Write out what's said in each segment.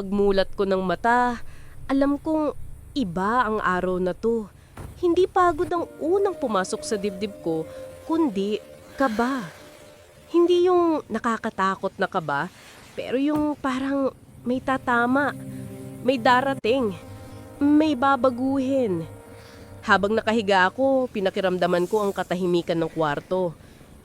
pagmulat ko ng mata, alam kong iba ang araw na to. Hindi pagod ang unang pumasok sa dibdib ko, kundi kaba. Hindi yung nakakatakot na kaba, pero yung parang may tatama, may darating, may babaguhin. Habang nakahiga ako, pinakiramdaman ko ang katahimikan ng kwarto.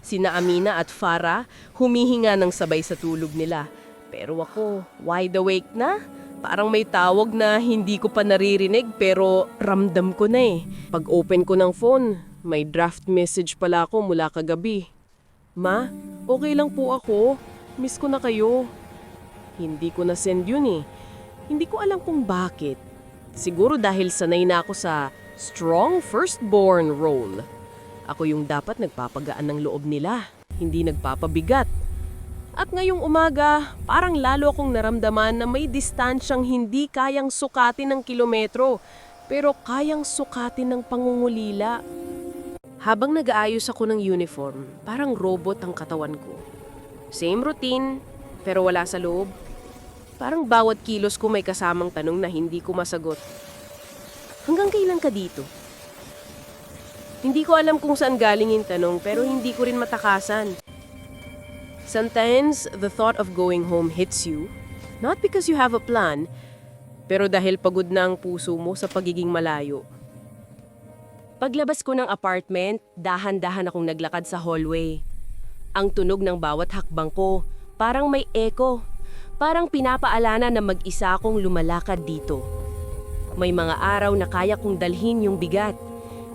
Sina Amina at Farah humihinga ng sabay sa tulog nila. Pero ako, wide awake na. Parang may tawag na hindi ko pa naririnig pero ramdam ko na eh. Pag open ko ng phone, may draft message pala ako mula kagabi. Ma, okay lang po ako. Miss ko na kayo. Hindi ko na send yun eh. Hindi ko alam kung bakit. Siguro dahil sanay na ako sa strong firstborn role. Ako yung dapat nagpapagaan ng loob nila, hindi nagpapabigat. At ngayong umaga, parang lalo akong naramdaman na may distansyang hindi kayang sukatin ng kilometro, pero kayang sukatin ng pangungulila. Habang nag-aayos ako ng uniform, parang robot ang katawan ko. Same routine, pero wala sa loob. Parang bawat kilos ko may kasamang tanong na hindi ko masagot. Hanggang kailan ka dito? Hindi ko alam kung saan galing yung tanong pero hindi ko rin matakasan. Sometimes, the thought of going home hits you, not because you have a plan, pero dahil pagod na ang puso mo sa pagiging malayo. Paglabas ko ng apartment, dahan-dahan akong naglakad sa hallway. Ang tunog ng bawat hakbang ko, parang may echo. Parang pinapaalala na mag-isa akong lumalakad dito. May mga araw na kaya kong dalhin yung bigat.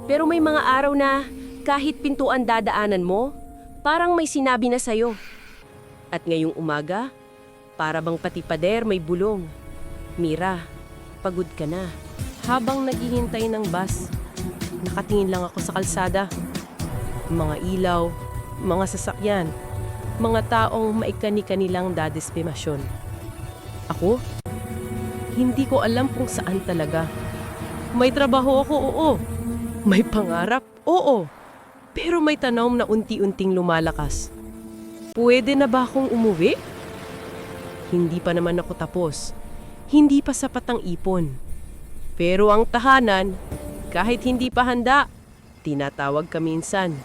Pero may mga araw na kahit pintuan dadaanan mo, parang may sinabi na sa'yo. At ngayong umaga, para bang pati pader may bulong. Mira, pagod ka na. Habang naghihintay ng bus, nakatingin lang ako sa kalsada. Mga ilaw, mga sasakyan, mga taong maikani-kanilang dadespemasyon. Ako? Hindi ko alam kung saan talaga. May trabaho ako, oo. May pangarap, oo. Pero may tanong na unti-unting lumalakas. Pwede na ba akong umuwi? Hindi pa naman ako tapos. Hindi pa sapat ang ipon. Pero ang tahanan, kahit hindi pa handa, tinatawag ka minsan.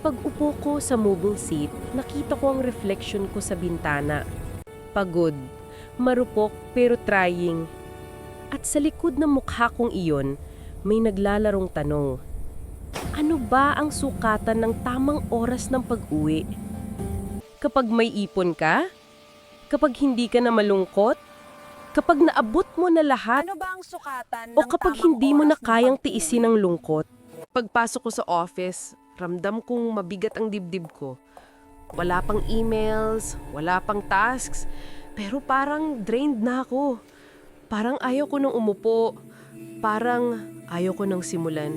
Pag upo ko sa mobile seat, nakita ko ang reflection ko sa bintana. Pagod, marupok pero trying. At sa likod ng mukha kong iyon, may naglalarong tanong. Ano ba ang sukatan ng tamang oras ng pag-uwi? Kapag may ipon ka? Kapag hindi ka na malungkot? Kapag naabot mo na lahat? Ano ba ang sukatan O ng kapag hindi mo na kayang tiisin ang lungkot? Pagpasok ko sa office, ramdam kong mabigat ang dibdib ko. Wala pang emails, wala pang tasks, pero parang drained na ako. Parang ayaw ko nang umupo, parang ayaw ko nang simulan.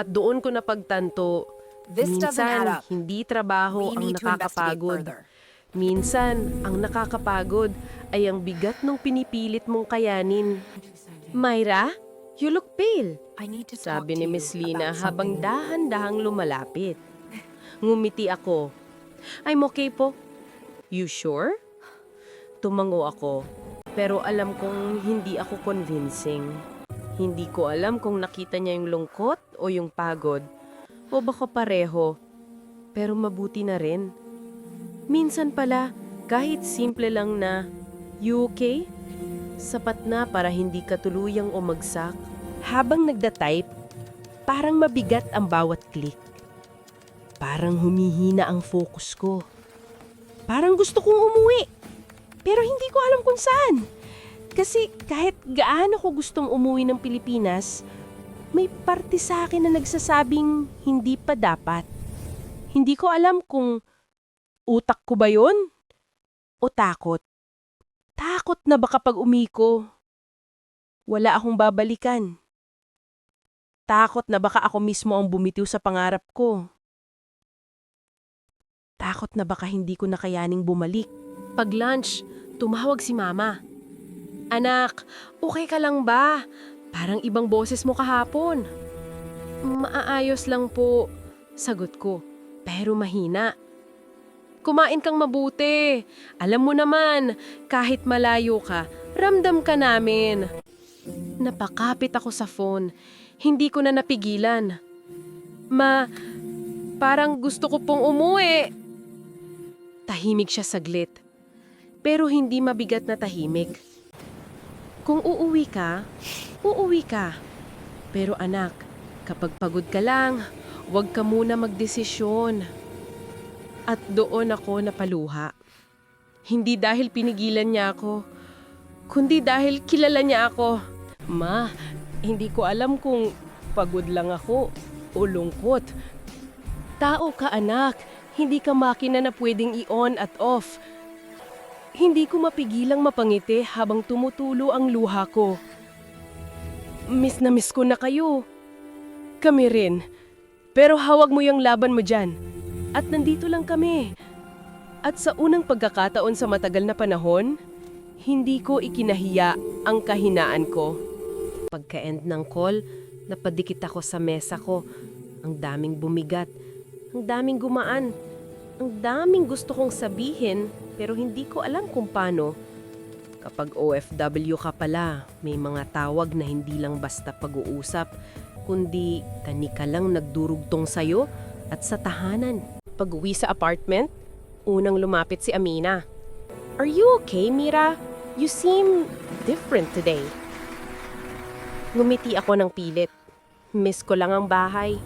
At doon ko napagtanto, This minsan hindi trabaho ang nakakapagod. Minsan, ang nakakapagod ay ang bigat ng pinipilit mong kayanin. Myra, you look pale. Sabi ni Miss Lina habang dahan-dahang lumalapit. Ngumiti ako. I'm okay po. You sure? Tumango ako. Pero alam kong hindi ako convincing. Hindi ko alam kung nakita niya yung lungkot o yung pagod. O baka pareho. Pero mabuti na rin. Minsan pala, kahit simple lang na, You okay? Sapat na para hindi ka tuluyang umagsak. Habang nagda-type, parang mabigat ang bawat click. Parang humihina ang focus ko. Parang gusto kong umuwi. Pero hindi ko alam kung saan. Kasi kahit gaano ko gustong umuwi ng Pilipinas, may parte sa akin na nagsasabing hindi pa dapat. Hindi ko alam kung utak ko ba yon o takot. Takot na baka pag umiko, wala akong babalikan. Takot na baka ako mismo ang bumitiw sa pangarap ko. Takot na baka hindi ko nakayaning bumalik. Pag lunch, tumawag si mama. Anak, okay ka lang ba? Parang ibang boses mo kahapon. Maaayos lang po, sagot ko, pero mahina. Kumain kang mabuti. Alam mo naman, kahit malayo ka, Ramdam ka namin. Napakapit ako sa phone. Hindi ko na napigilan. Ma, parang gusto ko pong umuwi. Tahimik siya saglit. Pero hindi mabigat na tahimik. Kung uuwi ka, uuwi ka. Pero anak, kapag pagod ka lang, huwag ka muna magdesisyon. At doon ako napaluha. Hindi dahil pinigilan niya ako, kundi dahil kilala niya ako. Ma, hindi ko alam kung pagod lang ako o lungkot. Tao ka anak, hindi ka makina na pwedeng i-on at off. Hindi ko mapigilang mapangiti habang tumutulo ang luha ko. Miss na miss ko na kayo. Kami rin. Pero hawag mo yung laban mo dyan. At nandito lang kami. At sa unang pagkakataon sa matagal na panahon, hindi ko ikinahiya ang kahinaan ko. Pagka-end ng call, napadikit ako sa mesa ko. Ang daming bumigat. Ang daming gumaan. Ang daming gusto kong sabihin pero hindi ko alam kung paano. Kapag OFW ka pala, may mga tawag na hindi lang basta pag-uusap, kundi kanika lang nagdurugtong sa'yo at sa tahanan. Pag uwi sa apartment, unang lumapit si Amina. Are you okay, Mira? You seem different today. Ngumiti ako ng pilit. Miss ko lang ang bahay.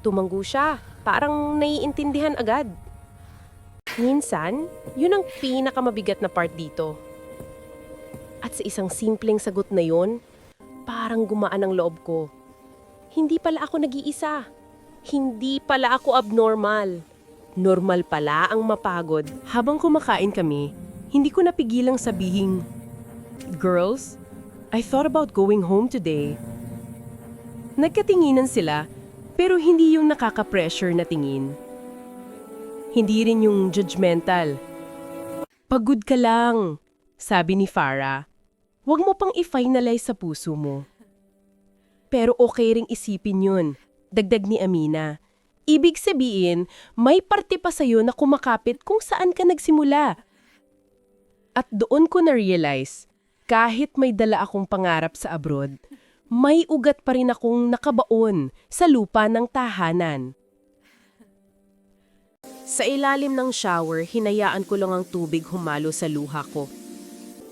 Tumanggo siya. Parang naiintindihan agad. Minsan, yun ang pinakamabigat na part dito. At sa isang simpleng sagot na yon, parang gumaan ang loob ko. Hindi pala ako nag-iisa. Hindi pala ako abnormal. Normal pala ang mapagod. Habang kumakain kami, hindi ko napigilang sabihing, Girls, I thought about going home today. Nagkatinginan sila, pero hindi yung nakaka-pressure na tingin. Hindi rin yung judgmental. Pagod ka lang, sabi ni Farah. Huwag mo pang i-finalize sa puso mo. Pero okay ring isipin yun, dagdag ni Amina. Ibig sabihin, may parte pa sa'yo na kumakapit kung saan ka nagsimula. At doon ko na-realize, kahit may dala akong pangarap sa abroad, may ugat pa rin akong nakabaon sa lupa ng tahanan. Sa ilalim ng shower, hinayaan ko lang ang tubig humalo sa luha ko.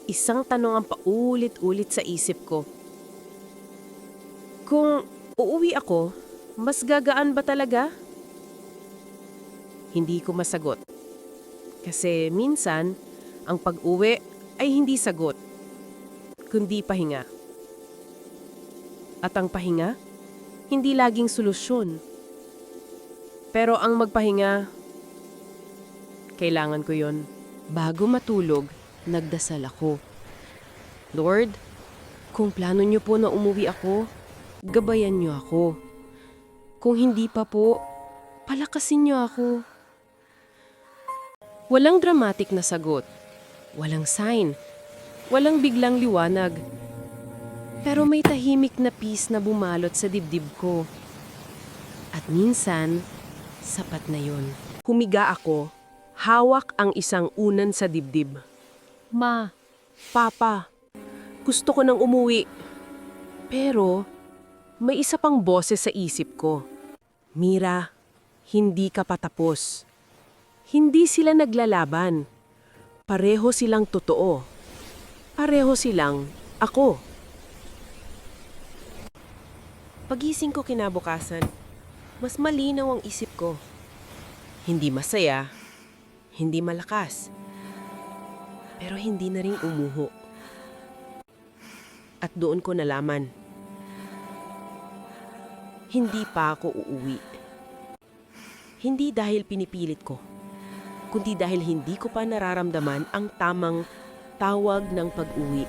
Isang tanong ang paulit-ulit sa isip ko. Kung uuwi ako, mas gagaan ba talaga? Hindi ko masagot. Kasi minsan, ang pag-uwi ay hindi sagot, kundi pahinga. At ang pahinga, hindi laging solusyon. Pero ang magpahinga, kailangan ko yon. Bago matulog, nagdasal ako. Lord, kung plano niyo po na umuwi ako, gabayan niyo ako. Kung hindi pa po, palakasin niyo ako. Walang dramatic na sagot. Walang sign. Walang biglang liwanag. Pero may tahimik na peace na bumalot sa dibdib ko. At minsan, sapat na yon. Humiga ako, hawak ang isang unan sa dibdib. Ma, Papa, gusto ko nang umuwi. Pero, may isa pang boses sa isip ko. Mira, hindi ka patapos. Hindi sila naglalaban. Pareho silang totoo. Pareho silang ako. Pagising ko kinabukasan, mas malinaw ang isip ko. Hindi masaya, hindi malakas, pero hindi na rin umuho. At doon ko nalaman, hindi pa ako uuwi. Hindi dahil pinipilit ko, kundi dahil hindi ko pa nararamdaman ang tamang tawag ng pag-uwi.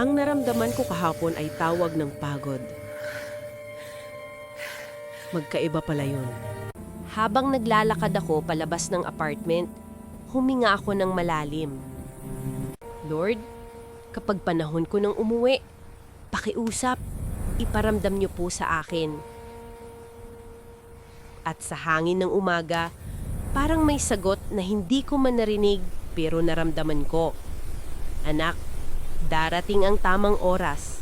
Ang naramdaman ko kahapon ay tawag ng pagod. Magkaiba pala yun. Habang naglalakad ako palabas ng apartment, huminga ako ng malalim. Lord, kapag panahon ko ng umuwi, pakiusap, iparamdam niyo po sa akin. At sa hangin ng umaga, parang may sagot na hindi ko man narinig pero naramdaman ko. Anak, darating ang tamang oras.